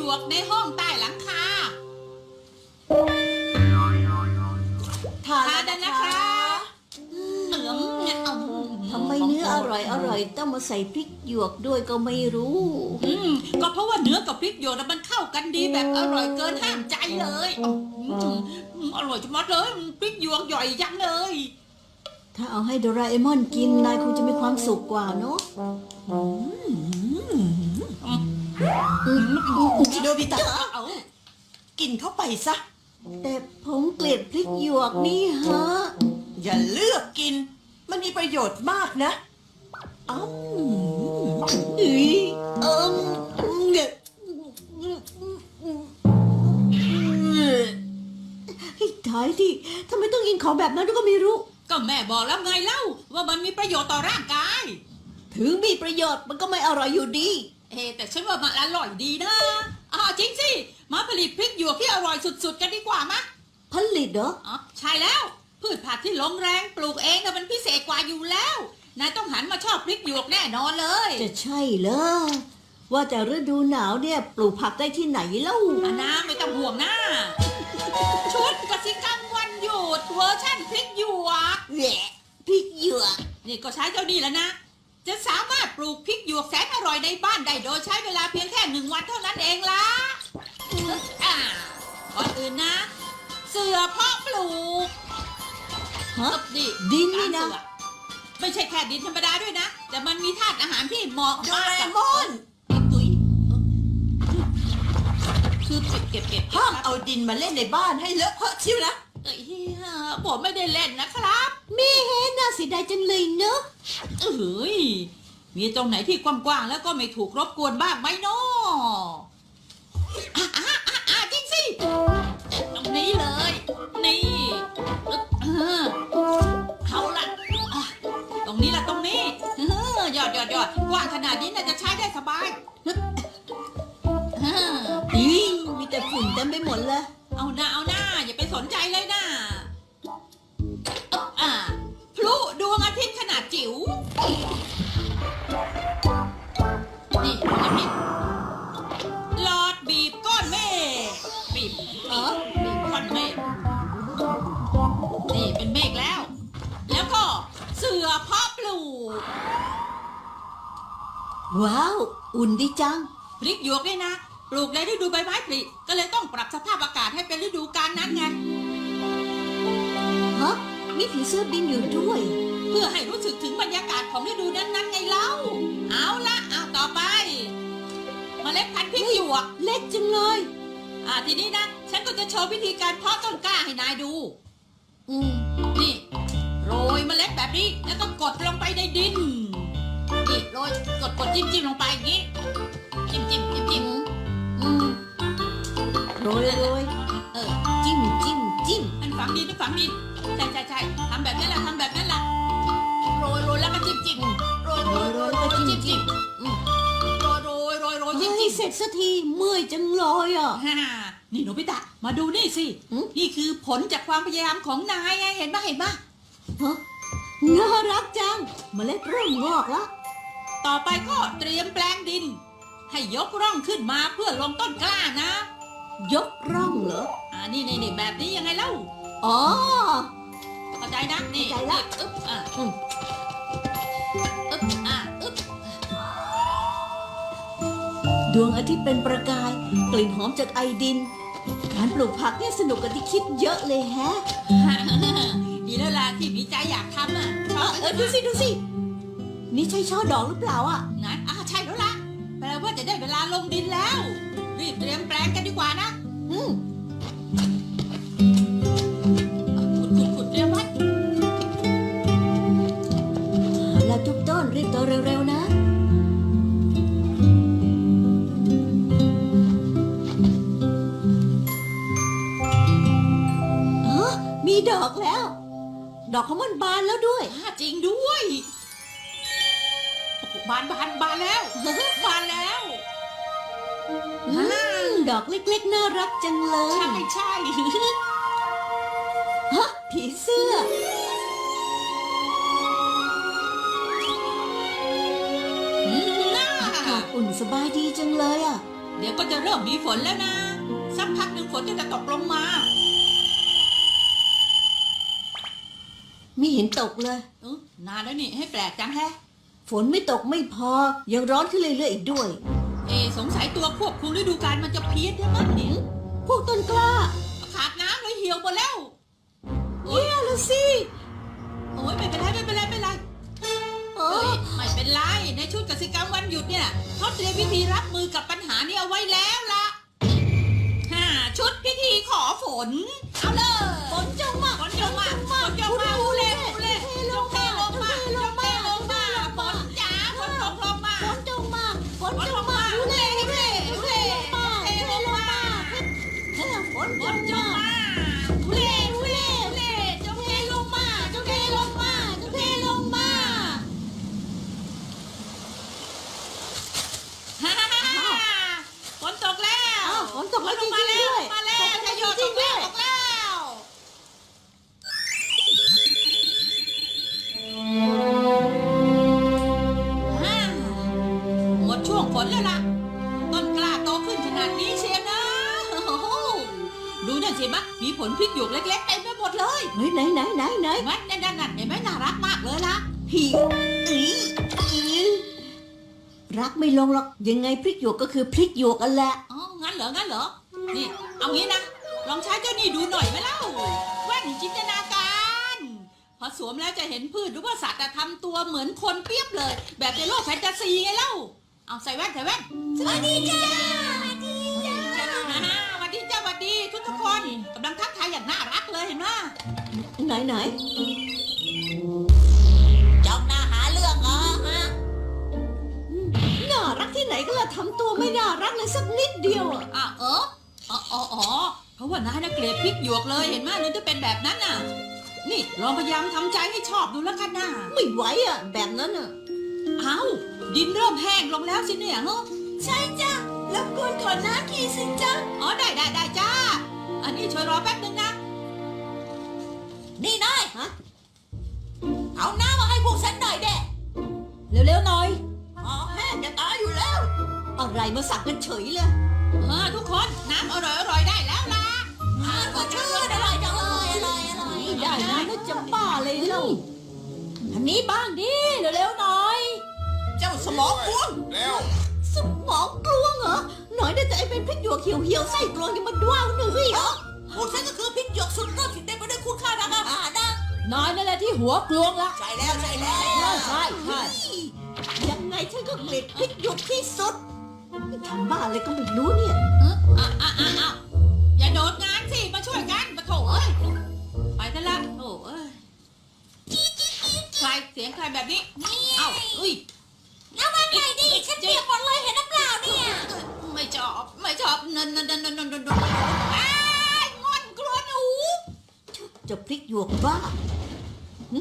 หยวกในห้องใต้หลังคาทานทานได้นะคะเอือมเนี่ยเอาทำไมเนื้ออร่อยอร่อยต้องมาใส่พริกหยวกด้วยก็ไม่รู้ อืมก็เพราะว่าเนื้อกับพริกหยวกน่ะมันเข้ากันดีแบบอร่อยเกินห้ามใจเลยอืมอืมอร่อยจังมัดเลยพริกหยวกใหญ่จังเลย ถ้าเอาให้โดราเอมอนกินนายคงจะมีความสุขกว่าเนาะ โนบิตะเอากินเข้าไปซะ แต่ผมเกลียดพริกหยวกนี่ฮะ อย่าเลือกกิน มันมีประโยชน์มากนะอ้าวเฮ้ยเอิมเนี่ยให้ท้ายที่ทำไมต้องกินของแบบนั้นด้วยก็ไม่รู้ ก็แม่บอกแล้วไงเล่า ว่ามันมีประโยชน์ต่อร่างกาย ถึงมีประโยชน์มันก็ไม่อร่อยอยู่ดี เอ๊ะแต่ฉันว่ามันอร่อยดีนะอ่าจริงสิ มาผลิตพริกหยวกที่อร่อยสุด ๆ กันดีกว่ามะผลิตเหรอ อ๋อใช่แล้ว พืชผักที่ลงแรงปลูกเองน่ะมันพิเศษกว่าอยู่แล้วนายต้องหันมาชอบพริกหยวกแน่นอนเลย จะใช่เหรอ ว่าแต่ฤดูหนาวเนี่ยปลูกผักได้ที่ไหนเล่าอานาไม่ต้องห่วงนะชุดกสิกรรมวันหยุดเวอร์ชั่นพริกหยวกแหละพริกหยวกนี่ก็ใช้เจ้านี่แล้วนะ จะสามารถปลูกพริกหยวกแสนอร่อยในบ้านได้โดยใช้เวลาเพียงแค่หนึ่งวันเท่านั้นเองล่ะอ่าก่อนอื่นนะ เสือเพาะปลูกฮะเอ้านี่ดินนี่นะตามเสือไม่ใช่แค่ดินธรรมดาด้วยนะ แต่มันมีธาตุอาหารที่เหมาะโดมากราเอกับมอนปุ๋ยคือเก็บเก็บเก็บ ห้ามเอาดินมาเล่นในบ้านให้เลอะเทอะชิวนะ เอ้ยผมไม่ได้เล่นนะครับไม่เห็นน่าเสียดายจังเลยเนอะเอ้ยมีตรงไหนที่กว้างๆแล้วก็ไม่ถูกรบกวนบ้างไหมเนาะอะอะอะอะจริงสิตรงนี้เลย นี่อึ๊บเออเอาละอะตรงนี้ละตรงนี้เออยอดยอดยอดกว้างขนาดนี้น่าจะใช้ได้สบายเอออีมีแต่ฝุ่นเต็มไปหมดเลย เอาหน้าเอาหน้าอย่าไปส นใจเลยนะอึ๊บอะพลุดวงอาทิตย์ขนาดจิ๋ว นี่ดวงอาทิตย์หลอดบีบก้อนเมฆบีบเออบีบก้อนเมฆนี่เป็นเมฆแล้ว แล้วก็เสือเพาะปลูกว้าว อุ่นดีจัง พริกหยวกเนี่ยนะ ปลูกในฤดูใบไม้ผลิก็เลยต้องปรับสภาพอากาศให้เป็นฤดูกาลนั้นไง ฮะมีผีเสื้อบินอยู่ด้วย เพื่อให้รู้สึกถึงบรรยากาศของฤดูนั้นๆไงเล่า เอาละเอาต่อไปมเมล็ดพันธุ์พริกหยวก เล็กจังเลย อ่าทีนี้นะ ฉันก็จะโชว์วิธีการเพาะต้นกล้าให้นายดู อืมนี่ โรยเมล็ดแบบนี้แล้วก็กดลงไปในดิน นี่โรยกดกดจิ้มจิ้มลงไปอย่างนี้ จิ้มจิ้มจิ้มจิ้มอืมโร ยโรยเออจิ้มจิ้มจิ้มอันฝังดินอันฝังดินใช่ใช่ใช่ทำแบบนั้นแหละทำแบบนั้นแหละโรยโรยแล้วก็จิ้มจิ้มโรยโรยโรยโรยจิ้มจิ้มโรยโรยโรยโรยจิ้มจิ้มเสร็จสักทีเมื่อยจังเลยอะนี่หนูพิตะมาดูนี่สินี่คือผลจากความพยายามของนายไงเห็นปะเห็นปะฮะน่ารักจังเมล็ดเริ่มงอกแล้วต่อไปก็เตรียมแปลงดิน ให้ยกร่องขึ้นมาเพื่อลงต้นกล้านะ ยกร่องเหรอ อ่านี่นี่นี่แบบนี้ยังไงเล่าอ๋อ เข้าใจนะนี่เข้าใจละอึ๊บอะอืมอึ๊บอะอึ๊บดวงอาทิตย์เป็นประกาย กลิ่นหอมจากไอดิน การปลูกผักเนี่ยสนุกกันที่คิดเยอะเลยแฮะ ดีแล้วล่ะที่มีใจอยากทำอะชอบเออดูสิดูสิ นี่ใช่ช่อดอกหรือเปล่าอะ นะอ่าใช่แล้วล่ะแปลว่าจะได้เวลาลงดินแล้ว รีบเตรียมแปลงกันดีกว่านะอืมอะ ขุดขุดขุดเตรียมไว้แล้วทุกต้นรีบโตเร็วๆนะอ๋อมีดอกแล้ว ดอกของมันบานแล้วด้วย อ่าจริงด้วยโอ้โหบานบานบานแล้ว บานแล้ว อืมดอกเล็กๆ น่ารักจังเลย ใช่ใช่ฮะผีเสื้อ อืมน่าอากาศอุ่นสบายดีจังเลยอะ เดี๋ยวก็จะเริ่มมีฝนแล้วนะ สักพักหนึ่งฝนก็จะตกลงมา ไม่เห็นตกเลย เออนานแล้วนี่ให้แปลกจังแฮะ ฝนไม่ตกไม่พอ ยังร้อนขึ้นเรื่อยๆอีกด้วยเอะ สงสัยตัวควบคุมฤดูกาลมันจะเพี้ยนได้มั้งเนี่ยพวกต้นกล้า ขาดน้ำเลยเหี่ยวหมดแล้วโอ้ยแย่แล้วสิโอ้ยไม่เป็นไรไม่เป็นไรไม่เป็นไรเอเอ้อยไม่เป็นไรในชุดกสิกรรมวันหยุดเนี่ยเขาเตรียมวิธีรับมือกับปัญหานี้เอาไว้แล้วล่ะฮ่าชุดพิธีขอฝนเอาเลย ล่ะพี่อีอีรักไม่ลงหรอกยังไงพริกหยวกก็คือพริกหยวกกันแหละ อ๋อ งั้นเหรอ งั้นเหรอ นี่ เอางี้นะ ลองใช้เจ้านี่ดูหน่อยไหมเล่า แว่นจินตนาการ พอสวมแล้วจะเห็นพืชหรือว่าสัตว์อะทำตัวเหมือนคนเปรียบเลย แบบในโลกแฟนตาซีไงเล่า เอาใส่แว่นใส่แว่นสวัสดีจ้าสวัสดีจ้าสวัสดีจ้าสวัสดีทุกทุกๆคนกำลังทักทายอย่างน่ารักเลยเห็นไหม ไหนไหน ที่ไหนก็ล่ะทำตัวไม่น่ารักเลยสักนิดเดียวอะอะเอออ๋ออ๋ออ๋อเพราะว่านายน่ะเกลียดพริกหยวกเลยเห็นไหมเลยจะเป็นแบบนั้นน่ะ นี่ลองพยายามทำใจให้ชอบดูแล้วกันนะไม่ไหวอะแบบนั้นอะเอ้าดินเริ่มแห้งลงแล้วสิเนี่ยเฮ้ใช่จ้ะแล้วกวนขอน้ำทีสิจ้ะอ๋อได้ได้ได้จ้า อันนี้ช่วยรอแป๊บนึงนะ นี่นายฮะเอาน้ำมาให้พวกฉัน ไรมาสั่งกันเฉยเลย เออทุกคนน้ำอร่อยอร่อยได้แล้วล่ะอ่าก็ชื่ออร่อยจังเลยอร่อยอร่อยไม่ได้นะน่าจะบ้าเลยเล่าทางนี้บ้างดิเร็วๆหน่อย เจ้าสมองกวงแล้วสมองกลวงเหรอหน่อยได้แต่ไอ้เป็นพริกหยวกเหี่ยวๆไส้กรองยังมาด้าวหนึ่งเหรอพวกฉันก็คือพริกหยวกสุดยอดที่เต็มไปด้วยคุณค่าทางอาหารนะนายนั่นแหละที่หัวกลวงละใช่แล้วใช่แล้วใช่ใช่ยังไงฉันก็เกลียดพริกหยวกที่สุด ทำบ้าอะไรก็ไม่รู้เนี่ยอะอะอะอะอย่าโดดงานสิ มาช่วยกันมาโถเอ้ย ไปซะละโถเอ้ยใครเสียงใครแบบนี้เอ้าอุ้ย น้ำมันไหนดิฉันเปียกหมดเลยเห็นน้ำเปล่าเนี่ยไม่ชอบ ไม่ชอบนันนันนันนันนันนันนันอ้ายงอนกลัวหนู จะพริกหยวกบ้าหึ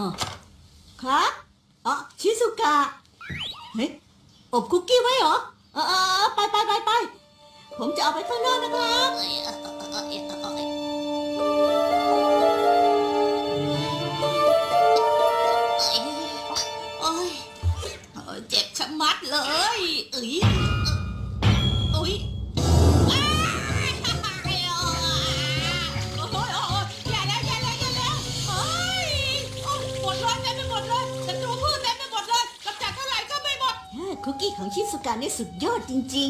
อ๋อครับ อ๋อ ชิซุกะ เฮ้ย อบคุกกี้ไว้เหรอ เออเออไปไปไปไปผมจะเอาไปข้างนอกนะครับ โอ้ยเออเจ็บชะมัดเลยเอ้ย กี้ของชิสุกะนี่สุดยอดจริง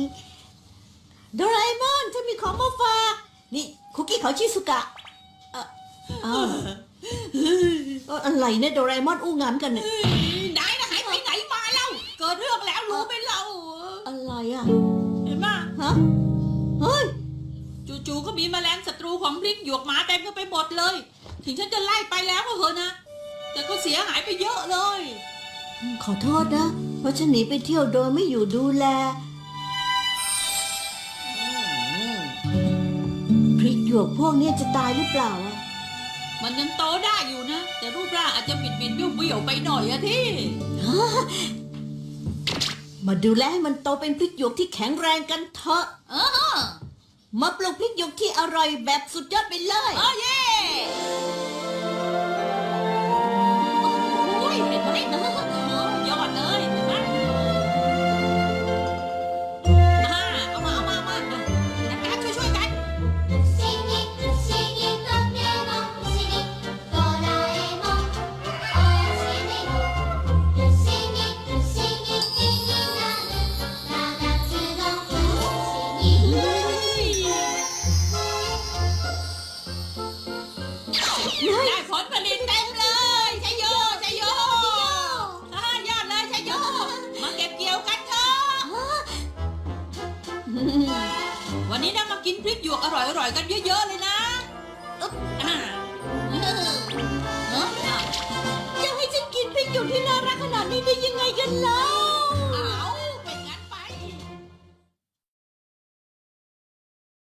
ๆ โดราเอมอนฉันมีของมาฝาก นี่คุกกี้เของชิสุกะเอ่ออ้าเอ่ออะไรเนี่ยโดราเอมอนอู้งานกันเนี่ย ไหนนะหายไปไหนมาเล่าเกิดเรื่องแล้วรู้ไหมเราอะไรอะ เห็นไหมฮะ เฮ้ย จู่ๆก็มีแมลงศัตรูของพริกหยวกหมาเต็มก็ไปหมดเลย ถึงฉันจะไล่ไปแล้วก็เถอะนะ แต่ก็เสียหายไปเยอะเลย ขอโทษนะ เพราะฉันหนีไปเที่ยวโดยไม่อยู่ดูแล พริกหยวกพวกเนี้ยจะตายหรือเปล่าอะมันยังโตได้อยู่นะ แต่รูปร่างอาจจะบิดบิดๆเบี้ยวเบี้ยวๆไปหน่อยอะที่ มาดูแลให้มันโตเป็นพริกหยวกที่แข็งแรงกันเถอะเออมาปลูกพริกหยวกที่อร่อยแบบสุดยอดไปเลยเออเย่โอ้ยเห็นไหมเออยอดเลยเห็นไนี้นะมากินพริกหยวกอร่อยๆกันเยอะๆเลยนะอึ๊บอ่าเออเอออะจะให้ฉันกินพริกหยวกที่น่ารักขนาดนี้ได้ยังไงกันเล่ะ